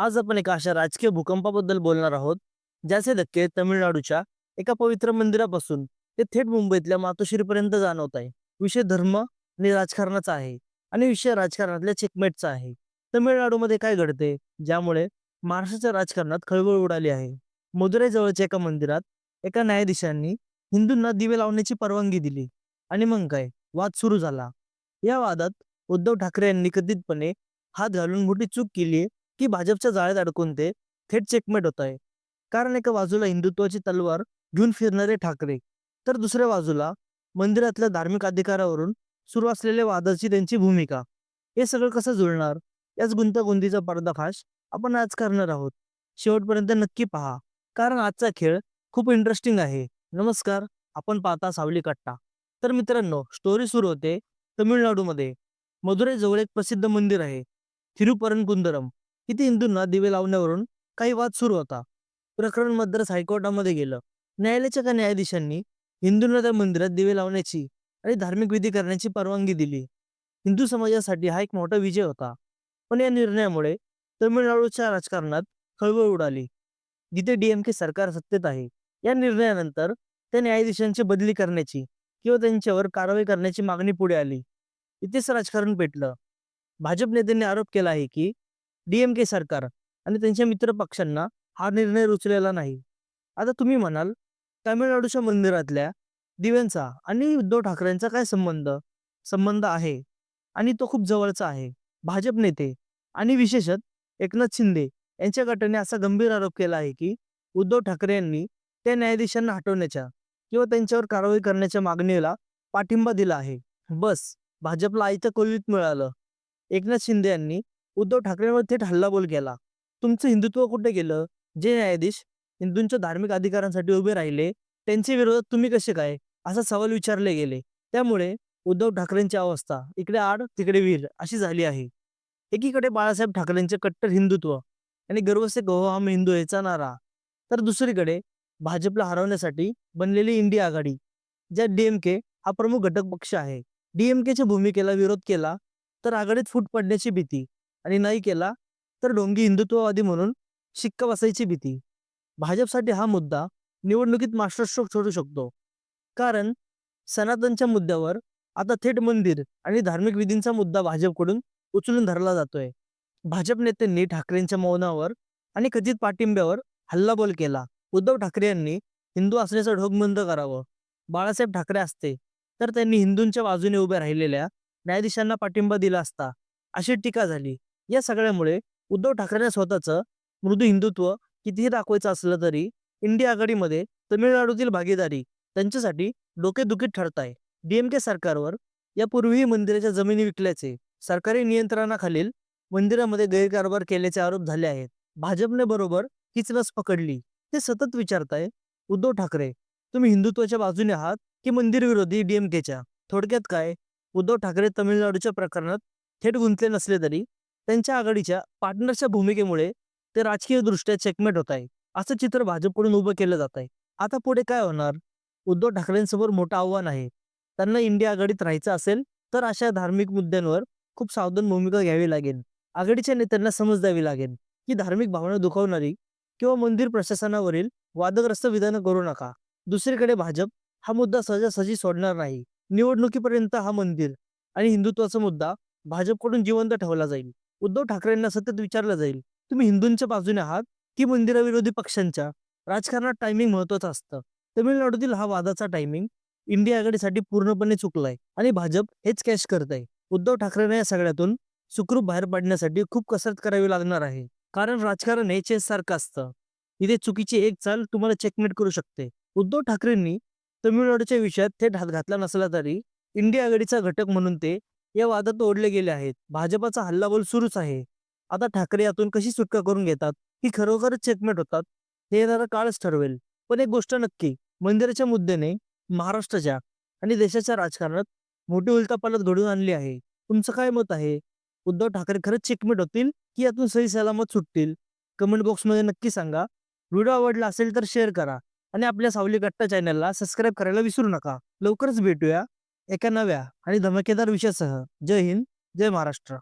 आज आपण एका अशा राजकीय भूकंपाबद्दल बोलणार आहोत ज्याचे धक्के तमिळनाडूच्या एका पवित्र मंदिरापासून ते थेट मुंबईतल्या मातोश्रीपर्यंत जाणवत आहे. विषय धर्म आणि राजकारणाचा आहे आणि विषय राजकारणातल्या चेकमेटचा आहे. तमिळनाडूमध्ये काय घडते? ज्यामुळे महाराष्ट्राच्या राजकारणात खळबळ उडाली आहे. मदुराई जवळच्या एका मंदिरात एका न्यायाधीशांनी हिंदूंना दिवे लावण्याची परवानगी दिली आणि मग काय? वाद सुरू झाला. या वादात उद्धव ठाकरे यांनी कथितपणे हात घालून मोठी चूक केली की भाजपच्या जाळ्यात अडकून ते थेट चेकमेट होत आहे. कारण एका बाजूला हिंदुत्वाची तलवार घेऊन फिरणारे ठाकरे तर दुसऱ्या बाजूला मंदिरातल्या धार्मिक अधिकारावरून सुरू असलेल्या वादाची त्यांची भूमिका. हे सगळं कसं जुळणार? याच गुंतागुंतीचा पर्दाफाश आपण आज करणार आहोत. शेवटपर्यंत नक्की पहा. कारण आजचा खेळ खूप इंटरेस्टिंग आहे. नमस्कार आपण पाहता सावली कट्टा तर मित्रांनो स्टोरी सुरू होते तमिळनाडूमध्ये. मदुराई जवळ एक प्रसिद्ध मंदिर आहे. थिरुपरनकुंदरम किती हिंदूंना दिवे लावण्यावरून काही वाद सुरू होता. प्रकरण मद्रास हायकोर्टामध्ये गेलं. न्यायालयाच्या का न्यायाधीशांनी हिंदूंना त्या मंदिरात दिवे लावण्याची आणि धार्मिक विधी करण्याची परवानगी दिली. हिंदू समाजासाठी हा एक मोठा विजय होता. पण या निर्णयामुळे तमिळनाडूच्या राजकारणात खळबळ उडाली. जिथे डीएमके सरकार सत्तेत आहे या निर्णयानंतर त्या न्यायाधीशांची बदली करण्याची किंवा त्यांच्यावर कारवाई करण्याची मागणी पुढे आली. इथेच राजकारण पेटलं. भाजप नेत्यांनी आरोप केला आहे की डीएमके सरकार आणि त्यांच्या मित्र पक्षांना हा निर्णय रुचलेला नाही. आता तुम्ही म्हणाल तामिळनाडूच्या मंदिरातल्या दिव्यांचा आणि उद्धव ठाकरेंचा काय संबंध? संबंध आहे आणि तो खूप जवळचा आहे. भाजप नेते आणि विशेषत एकनाथ शिंदे यांच्या गटाने असा गंभीर आरोप केला आहे की उद्धव ठाकरे यांनी त्या न्यायाधीशांना हटवण्याच्या किंवा त्यांच्यावर कारवाई करण्याच्या मागणीला पाठिंबा दिला आहे. बस भाजपला आईच्या कोलीत मिळालं. एकनाथ शिंदे यांनी उद्धव ठाकरेंवर थेट हल्लाबोल केला. तुमचं हिंदुत्व कुठे गेलं? जे न्यायाधीश हिंदूंच्या धार्मिक अधिकारांसाठी उभे राहिले त्यांच्या विरोधात तुम्ही कसे काय? असा सवाल विचारले गेले. त्यामुळे उद्धव ठाकरेंची अवस्था इकडे आड तिकडे वीर अशी झाली आहे. एकीकडे बाळासाहेब ठाकरेंचे कट्टर हिंदुत्व आणि गर्वसे से हम हिंदू याचा नारा. तर दुसरीकडे भाजपला हरवण्यासाठी बनलेली इंडिया आघाडी ज्यात डीएमके हा प्रमुख घटक पक्ष आहे. डीएमकेच्या भूमिकेला विरोध केला तर आघाडीत फूट पडण्याची भीती. आणि नाही केला तर ढोंगी हिंदुत्ववादी म्हणून शिक्का बसायची भीती. भाजपसाठी हा मुद्दा निवडणुकीत मास्टरस्ट्रोक ठरू शकतो. कारण सनातनच्या मुद्द्यावर आता थेट मंदिर आणि धार्मिक विधींचा मुद्दा भाजपकडून उचलून धरला जातोय. भाजप नेत्यांनी ठाकरेंच्या मौनावर आणि कथित पाठिंब्यावर हल्लाबोल केला. उद्धव ठाकरे यांनी हिंदू असण्याचं ढोक बंद करावं. बाळासाहेब ठाकरे असते तर त्यांनी हिंदूंच्या बाजूने उभे राहिलेल्या न्यायाधीशांना पाठिंबा दिला असता अशी टीका झाली. या सगळ्यामुळे उद्धव ठाकरेंना स्वतःचं मृदू हिंदुत्व कितीही दाखवायचं असलं तरी इंडिया आघाडीमध्ये तमिळनाडूतील भागीदारी त्यांच्यासाठी डोकेदुखीत ठरत आहे. डीएमके सरकारवर यापूर्वीही मंदिराच्या जमिनी विकल्याचे सरकारी नियंत्रणाखालील मंदिरामध्ये गैरकारभार केल्याचे आरोप झाले आहेत. भाजपने बरोबर हीच लस पकडली. ते सतत विचारताय उद्धव ठाकरे तुम्ही हिंदुत्वाच्या बाजूने आहात की मंदिर विरोधी डीएमकेच्या थोडक्यात काय? उद्धव ठाकरे तमिळनाडूच्या प्रकरणात थेट गुंतले नसले तरी त्यांच्या आघाडीच्या पार्टनरच्या भूमिकेमुळे ते राजकीयदृष्ट्या चेकमेट होत आहे. असं चित्र भाजपकडून उभं केलं जात आहे. आता पुढे काय होणार? उद्धव ठाकरेंसमोर मोठं आव्हान आहे. त्यांना इंडिया आघाडीत राहायचं असेल तर अशा धार्मिक मुद्द्यांवर खूप सावधान भूमिका घ्यावी लागेल. आघाडीच्या नेत्यांना समज द्यावी लागेल की धार्मिक भावना दुखावणारी किंवा मंदिर प्रशासनावरील वादग्रस्त विधानं करू नका. दुसरीकडे भाजप हा मुद्दा सहजासहजी सोडणार नाही. निवडणुकीपर्यंत हा मंदिर आणि हिंदुत्वाचा मुद्दा भाजपकडून जिवंत ठेवला जाईल. उद्धव ठाकरेंना सतत विचारलं जाईल तुम्ही हिंदूंच्या बाजूने आहात की मंदिराविरोधी पक्षांच्या? राजकारणात टायमिंग महत्वाचं असतं. तमिळनाडूतील हा वादाचा टायमिंग इंडिया आघाडीसाठी पूर्णपणे चुकलाय आणि भाजप हेच कॅश करत आहे उद्धव ठाकरेंना या सगळ्यातून सुखरूप बाहेर पडण्यासाठी खूप कसरत करावी लागणार आहे. कारण राजकारण हे चेस सारखं असतं. इथे चुकीची एक चाल तुम्हाला चेकमेट करू शकते. उद्धव ठाकरेंनी तमिळनाडूच्या विषयात थेट हात घातला नसला तरी इंडिया आघाडीचा घटक म्हणून ते या वादात ओढले गेले आहेत. भाजपाचा हल्लाबोल सुरूच आहे. आता ठाकरे यातून कशी सुटका करून घेतात? ही खरोखरच चेकमेट होतात? हे येणारा काळच ठरवेल. पण एक गोष्ट नक्की मंदिराच्या मुद्द्याने महाराष्ट्राच्या आणि देशाच्या राजकारणात मोठी उलतापालत घडून आणली आहे. तुमचं काय मत आहे? उद्धव ठाकरे खरंच चेकमेट होतील की यातून सही सलामत सुटतील? कमेंट बॉक्समध्ये नक्की सांगा. व्हिडिओ आवडला असेल तर शेअर करा. आणि आपल्या सावली गट्टा चॅनलला सबस्क्राईब करायला विसरू नका. लवकरच भेटूया. एका नव्या आणि धमाकेदार विषयासह. जय हिंद जय महाराष्ट्र.